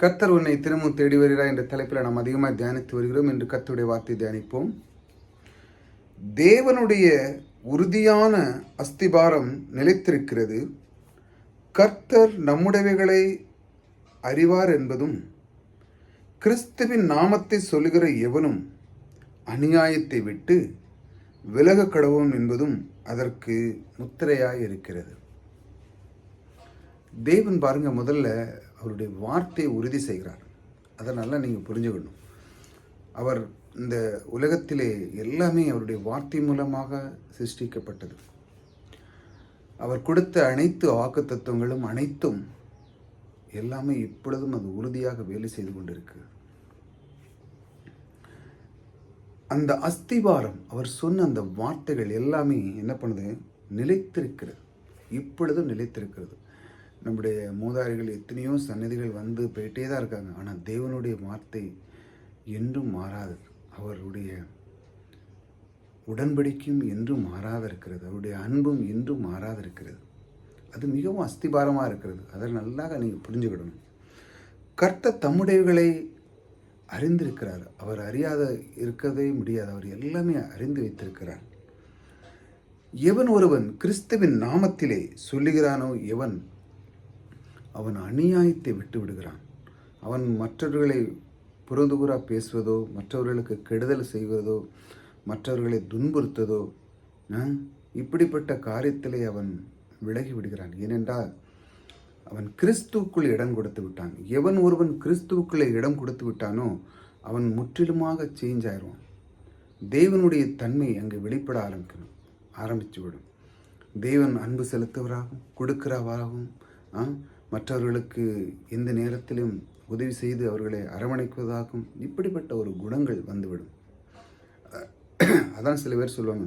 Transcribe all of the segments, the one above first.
கர்த்தர் உன்னை திரும்பவும் தேடி வருகிறார் என்ற தலைப்பில் நாம் அதிகமாக தியானித்து வருகிறோம். என்று கத்தருடைய வார்த்தை தியானிப்போம். தேவனுடைய உறுதியான அஸ்திபாரம் நிலைத்திருக்கிறது. கர்த்தர் நம்முடையவைகளை அறிவார் என்பதும் கிறிஸ்துவின் நாமத்தை சொல்லுகிற எவனும் அநியாயத்தை விட்டு விலக கடவும் என்பதும் அதற்கு முத்திரையாய் இருக்கிறது. தேவன் பாருங்க முதல்ல அவருடைய வார்த்தையை உறுதி செய்கிறார். அதை நல்லா நீங்கள் புரிஞ்சுக்கணும். அவர் இந்த உலகத்திலே எல்லாமே அவருடைய வார்த்தை மூலமாக சிருஷ்டிக்கப்பட்டது. அவர் கொடுத்த அனைத்து வாக்கு தத்துவங்களும் அனைத்தும் எல்லாமே இப்பொழுதும் அது உறுதியாக வேலை செய்து கொண்டிருக்கு. அந்த அஸ்திவாரம் அவர் சொன்ன அந்த வார்த்தைகள் எல்லாமே என்ன பண்ணுது? நிலைத்திருக்கிறது. இப்பொழுதும் நிலைத்திருக்கிறது. நம்முடைய மூதாரிகள் எத்தனையோ சன்னதிகள் வந்து போயிட்டே தான் இருக்காங்க. ஆனால் தேவனுடைய வார்த்தை என்றும் மாறாது. அவருடைய உடன்படிக்கையும் என்றும் மாறாத இருக்கிறது அவருடைய அன்பும் என்றும் மாறாத இருக்கிறது அது மிகவும் அஸ்திபாரமாக இருக்கிறது. அதை நல்லாக நீங்கள் புரிஞ்சுக்கிடணும். கர்த்த தம்முடையவர்களை அறிந்திருக்கிறார். அவர் அறியாத இருக்கவே முடியாது. அவர் எல்லாமே அறிந்து வைத்திருக்கிறார். எவன் ஒருவன் கிறிஸ்துவின் நாமத்திலே சொல்லுகிறானோ எவன் அவன் அநியாயத்தை விட்டு விடுகிறான். அவன் மற்றவர்களை புறந்துகுறா பேசுவதோ மற்றவர்களுக்கு கெடுதல் செய்வதோ மற்றவர்களை துன்புறுத்ததோ இப்படிப்பட்ட காரியத்திலே அவன் விலகி விடுகிறான். ஏனென்றால் அவன் கிறிஸ்துவுக்குள் இடம் கொடுத்து விட்டான். எவன் ஒருவன் கிறிஸ்துவுக்குள்ளே இடம் கொடுத்து விட்டானோ அவன் முற்றிலுமாக சேஞ்ச் ஆயிடுவான். தேவனுடைய தன்மை அங்கே வெளிப்பட ஆரம்பிக்கணும். ஆரம்பித்து விடும். தேவன் அன்பு செலுத்துவராகவும் கொடுக்கிறவராகவும் மற்றவர்களுக்கு எந்த நேரத்திலும் உதவி செய்து அவர்களை அரவணைக்குவதாகும் இப்படிப்பட்ட ஒரு குணங்கள் வந்துவிடும். அதான் சில பேர் சொல்லுவாங்க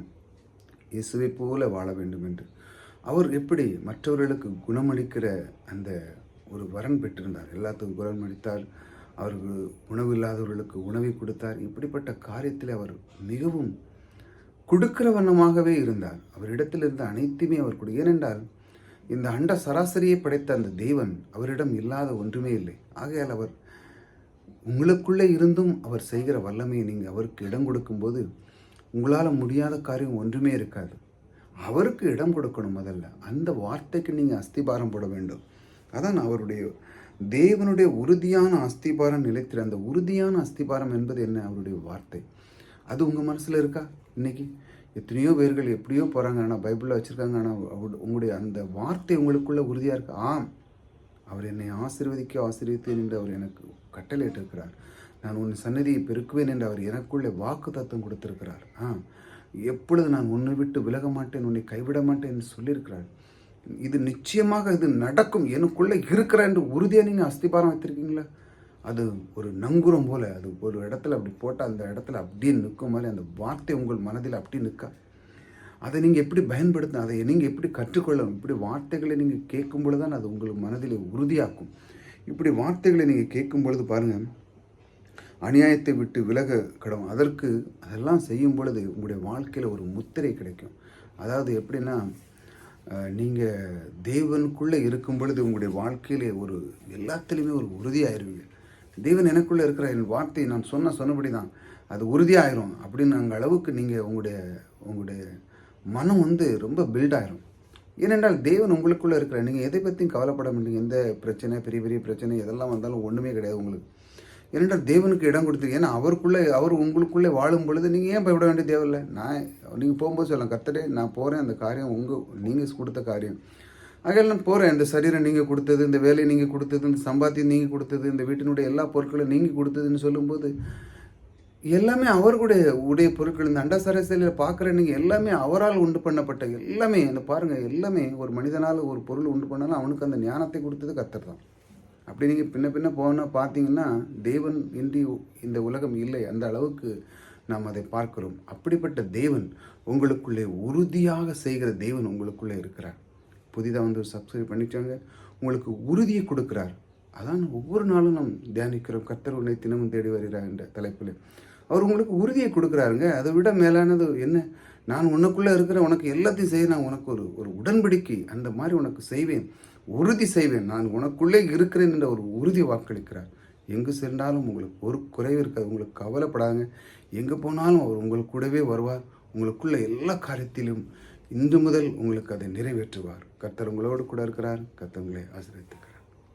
இயேசுவை போல வாழ வேண்டும் என்று. அவர் எப்படி மற்றவர்களுக்கு குணமளிக்கிற அந்த ஒரு வரன் பெற்றிருந்தார். எல்லாத்துக்கும் குணமளித்தார் அவருக்கு உணவு இல்லாதவர்களுக்கு உணவை கொடுத்தார். இப்படிப்பட்ட காரியத்தில் அவர் மிகவும் கொடுக்கிற வண்ணமாகவே இருந்தார். அவரிடத்தில் இருந்த அனைத்துமே அவர் கொடு. ஏனென்றால் இந்த அண்ட சராசரியை படைத்த அந்த தேவன் அவரிடம் இல்லாத ஒன்றுமே இல்லை. ஆகையால் அவர் உங்களுக்குள்ளே இருந்தும் அவர் செய்கிற வல்லமையை நீங்கள் அவருக்கு இடம் கொடுக்கும்போது உங்களால் முடியாத காரியம் ஒன்றுமே இருக்காது. அவருக்கு இடம் கொடுக்கணும் முதல்ல. அந்த வார்த்தைக்கு நீங்கள் அஸ்திபாரம் போட வேண்டும். அதான் அவருடைய தேவனுடைய உறுதியான அஸ்திபாரம் நிலைத்திற அந்த உறுதியான அஸ்திபாரம் என்பது என்ன? அவருடைய வார்த்தை. அது உங்கள் மனசில் இருக்கா? இன்னைக்கு? எத்தனையோ பேர்கள் எப்படியோ போகிறாங்க ஆனால் பைபிளில் வச்சுருக்காங்க. ஆனால் உங்களுடைய அந்த வார்த்தை உங்களுக்குள்ளே உறுதியாக இருக்கு. ஆம். அவர் என்னை ஆசீர்வதிக்க ஆசீர்வதித்தேன் என்று அவர் எனக்கு கட்டளையிட்டிருக்கிறார். நான் உன் சன்னதியை பெருக்குவேன் என்று அவர் எனக்குள்ளே வாக்கு தத்துவம் கொடுத்திருக்கிறார். ஆ எப்பொழுது நான் உன்னை விட்டு விலக மாட்டேன் உன்னை கைவிட மாட்டேன் என்று சொல்லியிருக்கிறார். இது நிச்சயமாக இது நடக்கும். எனக்குள்ளே இருக்கிறேன் என்று உறுதியாக நீங்கள் அஸ்திபாரம் வைத்திருக்கீங்களா? அது ஒரு நங்குரம் போல் அது ஒரு இடத்துல அப்படி போட்டால் அந்த இடத்துல அப்படியே நிற்கும் மாதிரி அந்த வார்த்தை உங்கள் மனதில் அப்படி நிற்க? அதை நீங்கள் எப்படி பயன்படுத்தணும் அதை நீங்கள் எப்படி கற்றுக்கொள்ளணும் இப்படி வார்த்தைகளை நீங்கள் கேட்கும் பொழுது தான் அது உங்கள் மனதில் உறுதியாக்கும். இப்படி வார்த்தைகளை நீங்கள் கேட்கும் பொழுது பாருங்கள் அநியாயத்தை விட்டு விலக கிடும். அதற்கு அதெல்லாம் செய்யும் பொழுது உங்களுடைய வாழ்க்கையில் ஒரு முத்திரை கிடைக்கும். அதாவது எப்படின்னா நீங்கள் தேவனுக்குள்ளே இருக்கும் பொழுது உங்களுடைய வாழ்க்கையிலே ஒரு எல்லாத்துலேயுமே ஒரு உறுதியாயிருவீங்க. தேவன் எனக்குள்ளே இருக்கிற என் வார்த்தை நான் சொன்ன சொன்னபடி தான் அது உறுதியாயிரும் அப்படின்னு அளவுக்கு நீங்கள் உங்களுடைய உங்களுடைய மனம் வந்து ரொம்ப பில்ட் ஆயிரும். ஏனென்றால் தேவன் உங்களுக்குள்ளே இருக்கிற நீங்கள் எதை பற்றியும் கவலைப்பட மாட்டீங்க. எந்த பிரச்சனை பெரிய பெரிய பிரச்சனை எதெல்லாம் வந்தாலும் ஒன்றுமே கிடையாது உங்களுக்கு. ஏனென்றால் தேவனுக்கு இடம் கொடுத்துருக்கு ஏன்னா அவருக்குள்ளே அவர் உங்களுக்குள்ளே வாழும் பொழுது நீங்கள் ஏன் பயப்பட வேண்டிய தேவையில்லை? நான் நீங்கள் போகும்போது சொல்லலாம் கத்தடே நான் போகிறேன் அந்த காரியம் உங்கள் நீங்கள் கொடுத்த காரியம். ஆகையால் நான் போகிறேன் இந்த சரீரம் நீங்கள் கொடுத்தது இந்த வேலையை நீங்கள் கொடுத்தது இந்த சம்பாத்தியம் நீங்கள் கொடுத்தது இந்த வீட்டினுடைய எல்லா பொருட்களும் நீங்கள் கொடுத்ததுன்னு சொல்லும்போது எல்லாமே அவர்களுடைய உடைய பொருட்கள் இந்த அண்டசரசையில் பார்க்குற நீங்கள் எல்லாமே அவரால் உண்டு பண்ணப்பட்ட எல்லாமே அந்த பாருங்கள் எல்லாமே ஒரு மனிதனால் ஒரு பொருள் உண்டு பண்ணாலும் அவனுக்கு அந்த ஞானத்தை கொடுத்தது கத்தர் தான். அப்படி நீங்கள் பின்ன பின்ன போனால் பார்த்தீங்கன்னா தேவன் இன்றி இந்த உலகம் இல்லை அந்த அளவுக்கு நாம் அதை பார்க்கிறோம். அப்படிப்பட்ட தேவன் உங்களுக்குள்ளே உறுதியாக செய்கிற தேவன் உங்களுக்குள்ளே இருக்கிறார். புதிதாக வந்து சப்ஸ்கிரைப் பண்ணிக்கோங்க உங்களுக்கு உறுதியை கொடுக்குறார். அதான் ஒவ்வொரு நாளும் நாம் தியானிக்கிறோம். கர்த்தர் உன்னை தினமும் தேடி வருகிறார் என்ற தலைப்பில். அவர் உங்களுக்கு உறுதியை கொடுக்குறாருங்க. அதை விட மேலானது என்ன? நான் உனக்குள்ளே இருக்கிற உனக்கு எல்லாத்தையும் செய்ய நான் உனக்கு ஒரு ஒரு உடன்படிக்கை அந்த மாதிரி உனக்கு செய்வேன். உறுதி செய்வேன். நான் உனக்குள்ளே இருக்கிறேன் என்ற ஒரு உறுதி வாக்களிக்கிறார். எங்கு சென்றாலும் உங்களுக்கு ஒரு குறைவு இருக்காது. உங்களுக்கு கவலைப்படாங்க. எங்கே போனாலும் அவர் உங்களுக்கு கூடவே வருவார். உங்களுக்குள்ள எல்லா காரியத்திலும் இன்று முதல் உங்களுக்கு அதை நிறைவேற்றுவார். கர்த்தர் உங்களோடு கூட இருக்கிறார். கர்த்தர் ஆசிரியத்துக்கிறார்